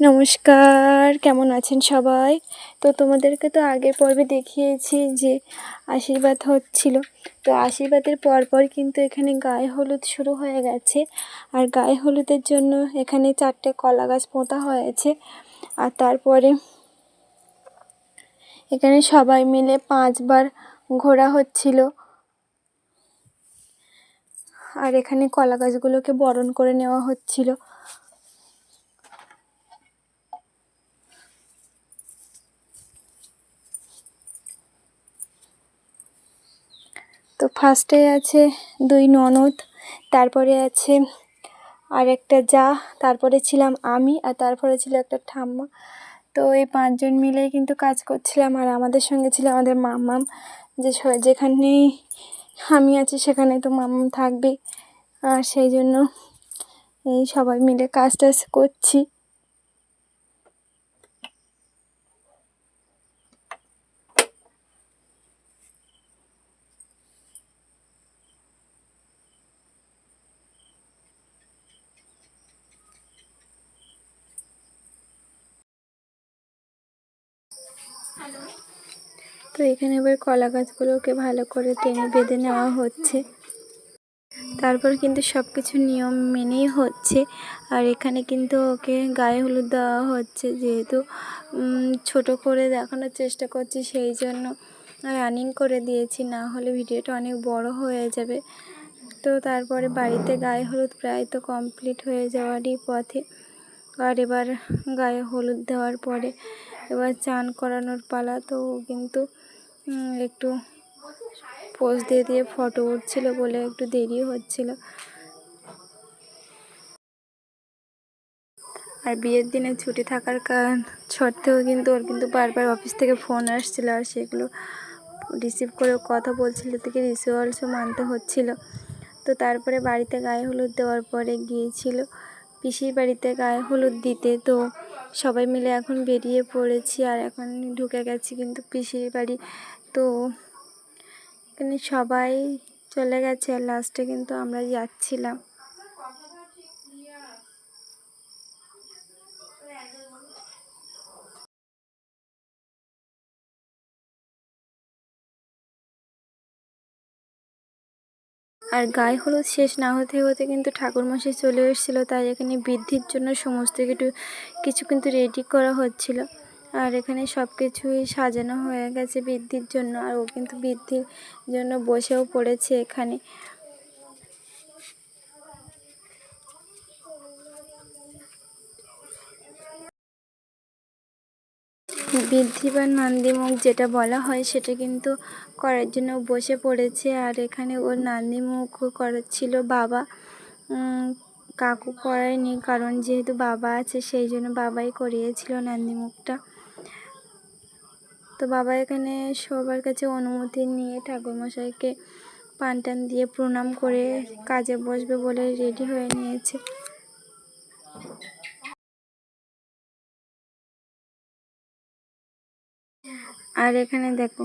নমস্কার, কেমন আছেন সবাই? তো তোমাদেরকে তো আগের পর্বে দেখিয়েছি যে আশীর্বাদ হচ্ছিল। তো আশীর্বাদের পরপর কিন্তু এখানে গায়ে হলুদ শুরু হয়ে গেছে। আর গায়ে হলুদের জন্য এখানে চারটে কলা গাছ পোঁতা হয়েছে। আর তারপরে এখানে সবাই মিলে পাঁচবার ঘোরা হচ্ছিল। আর এখানে কলা গাছগুলোকে বরণ করে নেওয়া হচ্ছিল। ফার্স্টে আছে দুই ননদ, তারপরে আছে আর একটা যা, তারপরে ছিলাম আমি আর তারপরে ছিল একটা ঠাম্মা। তো এই পাঁচজন মিলেই কিন্তু কাজ করছিলাম আর আমাদের সঙ্গে ছিল আমাদের মামাম যে যেখানেই আমি আছি সেখানে তো মামাম থাকবে। আর সেই জন্য এই সবাই মিলে কাজ টাজ করছি। তো এখানে এবার কলা গাছগুলোকে ভালো করে টেনে বেঁধে নেওয়া হচ্ছে। তারপর কিন্তু সব কিছু নিয়ম মেনেই হচ্ছে। আর এখানে কিন্তু ওকে গায়ে হলুদ দেওয়া হচ্ছে যেহেতু ছোট করে দেখানোর চেষ্টা করছি, সেই জন্য রানিং করে দিয়েছি। না হলে ভিডিওটা অনেক বড় হয়ে যাবে। তো তারপরে বাড়িতে গায়ে হলুদ প্রায় তো কমপ্লিট হয়ে যাওয়ারই পথে। আর এবার গায়ে হলুদ দেওয়ার পরে এবার চান করানোর পালা তো কিন্তু একটু পোজ দিয়ে দিয়ে ফটো উঠছিল বলে একটু দেরি হচ্ছিল। আর বিয়ের দিনে ছুটি থাকার কারণ সত্ত্বেও কিন্তু ওর কিন্তু বারবার অফিস থেকে ফোন আসছিল আর সেগুলো রিসিভ করে কথা বলছিল থেকে রিসিভালসও মানতে হচ্ছিল। তো তারপরে বাড়িতে গায়ে হলুদ দেওয়ার পরে গিয়েছিল। পিসির বাড়িতে গায়ে হলুদ দিতে তো সবাই মিলে এখন বেরিয়ে পড়েছি আর এখন ঢুকে গেছি কিন্তু পিসির বাড়ি। তো এখানে সবাই চলে গেছে আর লাস্টে কিন্তু আমরা যাচ্ছিলাম। আর গায়ে হলুদ শেষ না হতে হতে কিন্তু ঠাকুরমশাই চলে এসেছিল, তাই এখানে বৃদ্ধির জন্য সমস্ত কিছু কিছু কিন্তু রেডি করা হচ্ছিল। আর এখানে সব কিছুই সাজানো হয়ে গেছে বৃদ্ধির জন্য, আর ও কিন্তু বৃদ্ধির জন্য বসেও পড়েছে এখানে। বৃদ্ধি বা নান্দিমুখ যেটা বলা হয় সেটা কিন্তু করার জন্য বসে পড়েছে। আর এখানে ওর নান্দিমুখ করাচ্ছিল বাবা। কাকু করায়নি কারণ যেহেতু বাবা আছে সেই জন্য বাবাই করিয়েছিল নান্দিমুখটা। তো বাবা এখানে সবার কাছে অনুমতি নিয়ে ঠাকুরমশাইকে পান টান দিয়ে প্রণাম করে কাজে বসবে বলে রেডি হয়ে নিয়েছে। আর এখানে দেখো,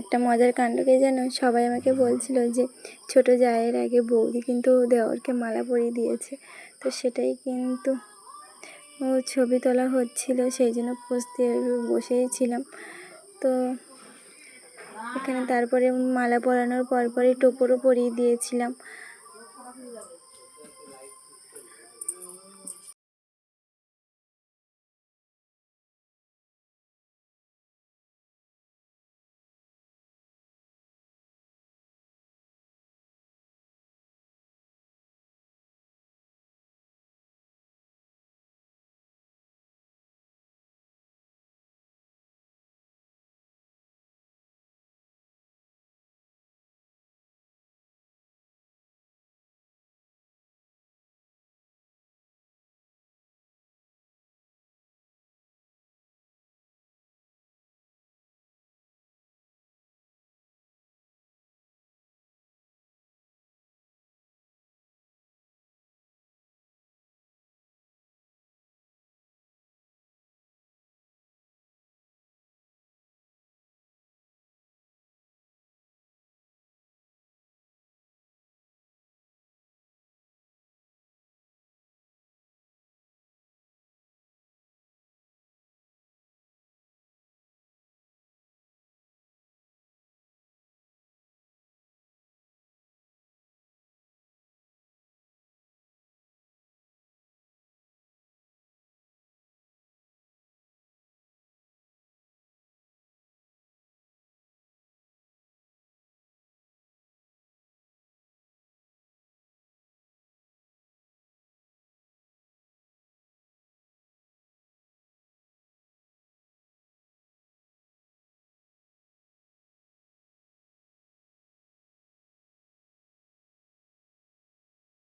একটা মজার কাণ্ডকে যেন সবাই আমাকে বলছিল যে ছোট জায়ের আগে বৌদি কিন্তু দেওরকে মালা পরিয়ে দিয়েছে। তো সেটাই কিন্তু ও ছবি তোলা হচ্ছিল, সেই জন্য পোস্তে বসেই ছিলাম। তো এখানে তারপরে মালা পরানোর পরপরই টোপরও পরিয়ে দিয়েছিলাম।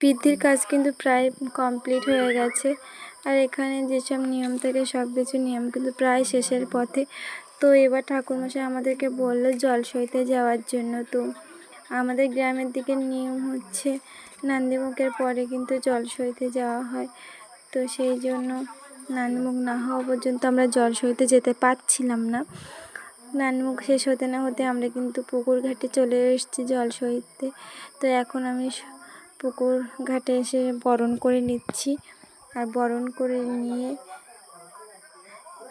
বৃদ্ধির কাজ কিন্তু প্রায় কমপ্লিট হয়ে গেছে। আর এখানে যেসব নিয়ম থাকে, সব কিছু নিয়ম কিন্তু প্রায় শেষের পথে। তো এবার ঠাকুরমশাই আমাদেরকে বলল জল সইতে যাওয়ার জন্য। তো আমাদের গ্রামের দিকে নিয়ম হচ্ছে নান্দিমুখের পরে কিন্তু জল সইতে যাওয়া হয়। তো সেই জন্য নান্দিমুখ না হওয়া পর্যন্ত আমরা জল সইতে যেতে পারছিলাম না। নানমুখ শেষ হতে না হতে আমরা কিন্তু পুকুর ঘাটে চলে এসেছি জল সইতে তো এখন আমি পুকুর ঘাটে এসে বরণ করে নিচ্ছি। আর বরণ করে নিয়ে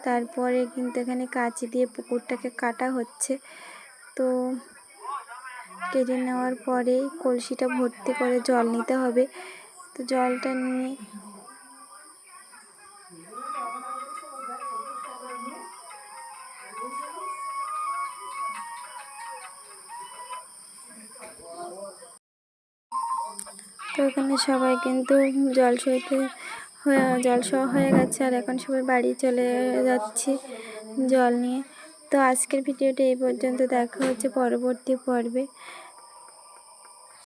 তারপরে কিন্তু এখানে কাঁচি দিয়ে পুকুরটাকে কাটা হচ্ছে। তো কেটে নেওয়ার পরে কলসিটা ভর্তি করে জল নিতে হবে। তো জলটা নিয়ে এখানে সবাই কিন্তু জল সইতে হয়ে, জল সহ হয়ে গেছে আর এখন সবাই বাড়ি চলে যাচ্ছি জল নিয়ে। তো আজকের ভিডিওটা এই পর্যন্ত। দেখা হচ্ছে পরবর্তী পর্বে।